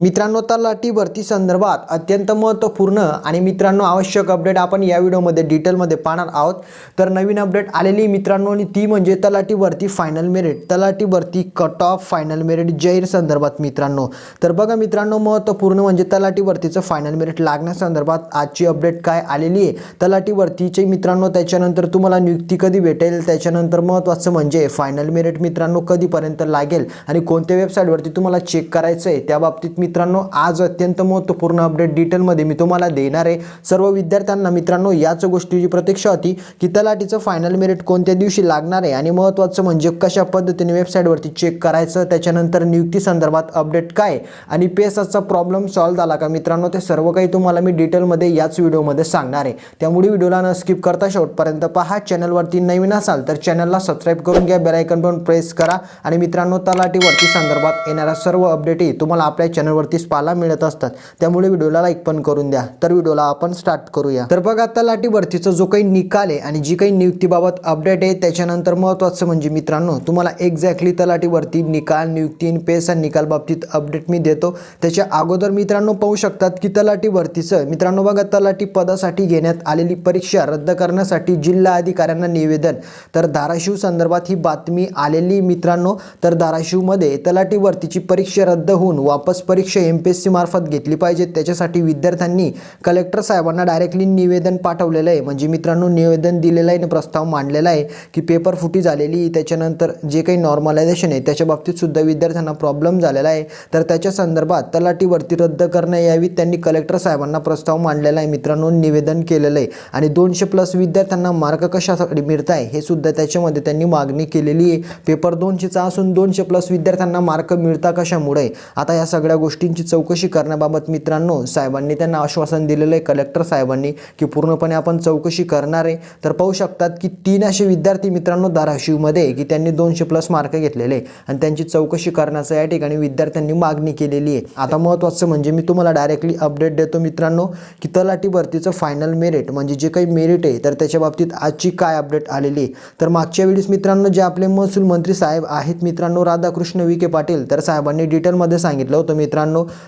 मित्रांनो तलाठी भरती संदर्भात अत्यंत महत्त्वपूर्ण आणि मित्रांनो आवश्यक अपडेट आपण या व्हिडिओमध्ये डिटेलमध्ये पाहणार आहोत. तर नवीन अपडेट आलेली मित्रांनो आणि ती म्हणजे तलाठी भरती फायनल मेरिट तलाठी भरती कट ऑफ फायनल मेरिट जाहीर संदर्भात मित्रांनो. तर बघा मित्रांनो महत्त्वपूर्ण म्हणजे तलाठी भरतीचं फायनल मेरिट लागण्यासंदर्भात आजची अपडेट काय आलेली आहे? तलाठी भरतीचे मित्रांनो त्याच्यानंतर तुम्हाला नियुक्ती कधी भेटेल? त्याच्यानंतर महत्त्वाचं म्हणजे फायनल मेरिट मित्रांनो कधीपर्यंत लागेल? आणि कोणत्या वेबसाईटवरती तुम्हाला चेक करायचं आहे त्या बाबतीत मित्रांनो आज अत्यंत महत्त्वपूर्ण अपडेट डिटेलमध्ये मी तुम्हाला देणार आहे. सर्व विद्यार्थ्यांना मित्रांनो याच गोष्टीची प्रतीक्षा होती की तलाठीचं फायनल मेरिट कोणत्या दिवशी लागणार आहे आणि महत्त्वाचं म्हणजे कशा पद्धतीने वेबसाईटवरती चेक करायचं त्याच्यानंतर नियुक्ती संदर्भात अपडेट काय आणि पेसाचा प्रॉब्लेम सॉल्व्ह झाला का? मित्रांनो ते सर्व काही तुम्हाला मी डिटेलमध्ये याच व्हिडिओमध्ये सांगणार आहे. त्यामुळे व्हिडिओला न स्किप करता शेवटपर्यंत पहा. चॅनलवरती नवीन असाल तर चॅनलला सबस्क्राईब करून घ्या बेलायकन पण प्रेस करा आणि मित्रांनो तलाठीवरती संदर्भात येणाऱ्या सर्व अपडेटही तुम्हाला आपल्या चॅनलवरतीच पाला मिळत असतात. त्यामुळे व्हिडिओला लाईक पण करून द्या. तर व्हिडिओला आपण स्टार्ट करूया. तर बघा तलाठी भरतीचा जो काही निकाल आहे आणि जी काही नियुक्तीबाबत अपडेट आहे त्याच्यानंतर महत्त्वाचं म्हणजे मित्रांनो तुम्हाला एक्झॅक्टली तलाटीवरती निकाल नियुक्ती पेस आणि निकाल बाबतीत अपडेट मी देतो. त्याच्या अगोदर मित्रांनो पाहू शकतात की तलाठी भरतीचं मित्रांनो बघा तलाठी पदासाठी घेण्यात आलेली परीक्षा रद्द करण्यासाठी जिल्हा अधिकाऱ्यांना निवेदन. तर धाराशिव संदर्भात ही बातमी आलेली मित्रांनो. तर धाराशिवमध्ये तलाठी भरतीची परीक्षा रद्द होऊन वापस परीक्षा एम पी एस सीमार्फत घेतली पाहिजे. त्याच्यासाठी विद्यार्थ्यांनी कलेक्टर साहेबांना डायरेक्टली निवेदन पाठवलेलं आहे. म्हणजे मित्रांनो निवेदन दिलेलं आहे आणि प्रस्ताव मांडलेला आहे की पेपर फुटी झालेली त्याच्यानंतर जे काही नॉर्मलायझेशन आहे त्याच्या बाबतीत सुद्धा विद्यार्थ्यांना प्रॉब्लेम झालेला आहे. तर त्याच्या संदर्भात तलाटीवरती रद्द करण्यात यावी त्यांनी कलेक्टर साहेबांना प्रस्ताव मांडलेला आहे. मित्रांनो निवेदन केलेलं आहे. आणि दोनशे प्लस विद्यार्थ्यांना मार्क कशासाठी मिळत आहे हे सुद्धा त्याच्यामध्ये त्यांनी मागणी केलेली आहे. पेपर दोनशेचा असून दोनशे प्लस विद्यार्थ्यांना मार्क मिळता कशामुळे? आता या सगळ्या गोष्टी गोष्टींची चौकशी करण्याबाबत मित्रांनो साहेबांनी त्यांना आश्वासन दिलेलं आहे कलेक्टर साहेबांनी की पूर्णपणे आपण चौकशी करणार आहे. तर पाहू शकतात की तीन असे विद्यार्थी मित्रांनो धाराशिवमध्ये की त्यांनी दोनशे प्लस मार्क घेतलेले आहे. आणि त्यांची चौकशी करण्याचं या ठिकाणी विद्यार्थ्यांनी मागणी केलेली आहे. आता महत्त्वाचं म्हणजे मी तुम्हाला डायरेक्टली अपडेट देतो मित्रांनो की तलाठी भरतीचं फायनल मेरिट म्हणजे जे काही मेरिट आहे तर त्याच्या बाबतीत आजची काय अपडेट आलेली आहे? तर मागच्या वेळेस मित्रांनो जे आपले महसूल मंत्री साहेब आहेत मित्रांनो राधाकृष्ण विखे पाटील तर साहेबांनी डिटेलमध्ये सांगितलं होतं मित्रांनो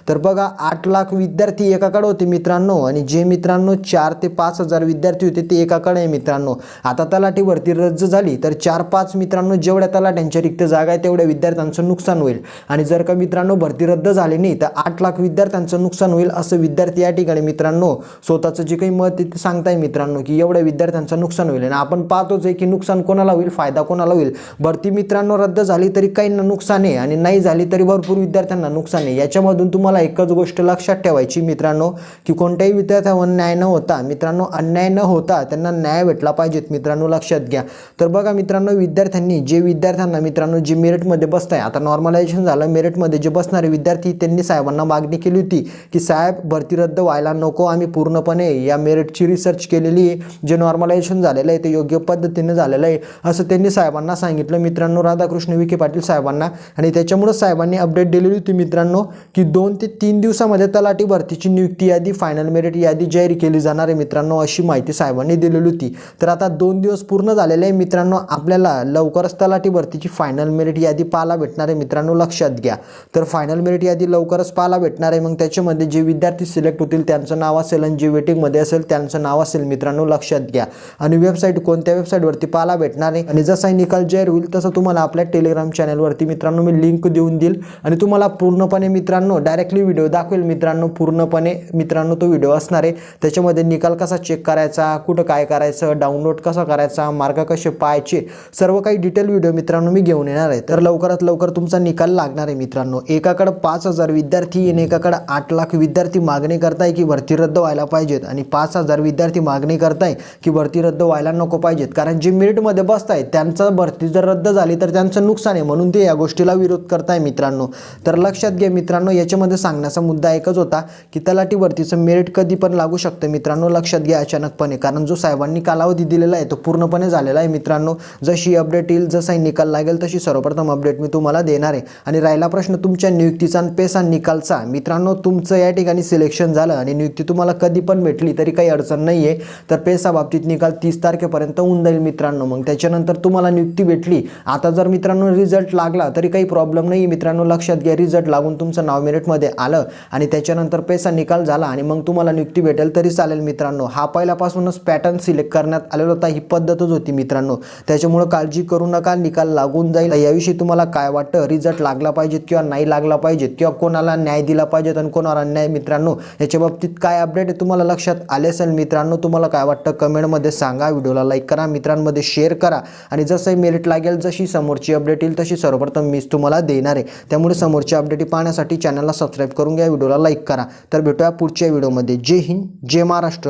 तर बघा आठ लाख विद्यार्थी एकाकडे होते मित्रांनो आणि जे मित्रांनो चार ते पाच हजार विद्यार्थी होते ते एकाकडे आहे मित्रांनो. आता तलाठी भरती रद्द झाली तर चार पाच मित्रांनो जेवढ्या तलाठ्यांच्या रिक्त जागा आहे तेवढ्या विद्यार्थ्यांचं नुकसान होईल. आणि जर का मित्रांनो भरती रद्द झाली नाही तर आठ लाख विद्यार्थ्यांचं नुकसान होईल असं विद्यार्थी या ठिकाणी मित्रांनो स्वतःचं जे काही मत आहे ते सांगताय मित्रांनो की एवढ्या विद्यार्थ्यांचं नुकसान होईल. आणि आपण पाहतोच आहे की नुकसान कोणाला होईल फायदा कोणाला होईल? भरती मित्रांनो रद्द झाली तरी काहींना नुकसान आहे आणि नाही झाली तरी भरपूर विद्यार्थ्यांना नुकसान आहे. याच्यामधून तुम्हाला एकच गोष्ट लक्षात ठेवायची मित्रांनो की कोणत्याही विद्यार्थ्यावर न्याय न होता मित्रांनो अन्याय न होता त्यांना न्याय भेटला पाहिजेत मित्रांनो लक्षात घ्या. तर बघा मित्रांनो विद्यार्थ्यांनी जे विद्यार्थ्यांना मित्रांनो जे मेरिटमध्ये बसत आहे आता नॉर्मलायझेशन झालं मेरिटमध्ये जे बसणारे विद्यार्थी त्यांनी साहेबांना मागणी केली होती की साहेब भरती रद्द व्हायला नको आम्ही पूर्णपणे या मेरिटची रिसर्च केलेली आहे जे नॉर्मलायझेशन झालेलं आहे ते योग्य पद्धतीने झालेलं आहे असं त्यांनी साहेबांना सांगितलं. मित्रांनो राधाकृष्ण विखे पाटील साहेबांना आणि त्याच्यामुळं साहेबांनी अपडेट दिलेली होती मित्रांनो की दोन ते तीन दिवसामध्ये तलाठी भरतीची नियुक्ती यादी फायनल मेरिट यादी जाहीर केली जाणार आहे मित्रांनो अशी माहिती साहेबांनी दिलेली होती. तर आता दोन दिवस पूर्ण झालेले आहे मित्रांनो आपल्याला लवकरच तलाठी भरतीची फायनल मेरिट यादी पाहायला भेटणार आहे मित्रांनो लक्षात घ्या. तर फायनल मेरिट यादी लवकरच पाहायला भेटणार आहे मग त्याच्यामध्ये जे विद्यार्थी सिलेक्ट होतील त्यांचं नाव असेल आणि जे वेटिंगमध्ये असेल त्यांचं नाव असेल मित्रांनो लक्षात घ्या. आणि वेबसाईट कोणत्या वेबसाईटवरती पाहायला भेटणार आहे? आणि जसा निकाल जाहीर होईल तसं तुम्हाला आपल्या टेलिग्राम चॅनलवरती मित्रांनो मी लिंक देऊन देईल. आणि तुम्हाला पूर्णपणे मित्रांनो डायरेक्टली व्हिडिओ दाखवेल मित्रांनो पूर्णपणे. मित्रांनो तो व्हिडिओ असणार आहे. त्याच्यामध्ये निकाल कसा चेक करायचा कुठं काय करायचं डाउनलोड कसा करायचा मार्क कसे पाहायचे सर्व काही डिटेल व्हिडिओ मित्रांनो मी घेऊन येणार आहे. तर लवकरात लवकर तुमचा निकाल लागणार आहे मित्रांनो. एकाकडं पाच हजार विद्यार्थी आणि एकाकडं आठ लाख विद्यार्थी मागणी करताय की भरती रद्द व्हायला पाहिजेत. आणि पाच हजार विद्यार्थी मागणी करताय की भरती रद्द व्हायला नको पाहिजेत. कारण जे मेरिटमध्ये बसतायत त्यांचं भरती जर रद्द झाली तर त्यांचं नुकसान आहे म्हणून ते या गोष्टीला विरोध करताय मित्रांनो. तर लक्षात घ्या मित्रांनो याच्यामध्ये सांगण्याचा मुद्दा एकच होता की तलाठीवरतीचं मेरिट कधी पण लागू शकतं. मित्रांनो लक्षात घ्या अचानकपणे कारण जो साहेबांनी कालावधी दिलेला आहे तो पूर्णपणे झालेला आहे. मित्रांनो जशी अपडेट येईल जसाही निकाल लागेल तशी सर्वप्रथम अपडेट मी तुम्हाला देणार आहे. आणि राहिला प्रश्न तुमच्या नियुक्तीचा आणि पेसा निकालचा. मित्रांनो तुमचं या ठिकाणी सिलेक्शन झालं आणि नियुक्ती तुम्हाला कधी पण भेटली तरी काही अडचण नाही आहे तर पेसा बाबतीत निकाल तीस तारखेपर्यंत होऊन जाईल मित्रांनो. मग त्याच्यानंतर तुम्हाला नियुक्ती भेटली. आता जर मित्रांनो रिझल्ट लागला तरी काही प्रॉब्लेम नाही आहे मित्रांनो लक्षात घ्या रिझल्ट लागून तुमचं नाव दहा मिनिटमध्ये आलं आणि त्याच्यानंतर पैसा निकाल झाला आणि मग तुम्हाला नियुक्ती भेटेल तरी चालेल मित्रांनो. हा पहिल्यापासूनच पॅटर्न सिलेक्ट करण्यात आलेला होता ही पद्धतच होती मित्रांनो. त्याच्यामुळं काळजी करू नका निकाल लागून जाईल. याविषयी तुम्हाला काय वाटतं? रिझल्ट लागला पाहिजेत किंवा नाही लागला पाहिजेत? किंवा कोणाला न्याय दिला पाहिजेत आणि कोणाला अन्याय मित्रांनो? याच्या बाबतीत काय अपडेट आहे तुम्हाला लक्षात आले असेल मित्रांनो? तुम्हाला काय वाटतं? कमेंटमध्ये सांगा. व्हिडिओला लाईक करा मित्रांमध्ये शेअर करा. आणि जसंही मेरिट लागेल जशी समोरची अपडेट येईल तशी सर्वप्रथम मीच तुम्हाला देणार आहे. त्यामुळे समोरची अपडेट पाहण्यासाठी चॅनलला सबस्क्राईब करून घ्या व्हिडिओला लाईक करा. तर भेटूया पुढच्या व्हिडिओमध्ये जय हिंद जय महाराष्ट्र.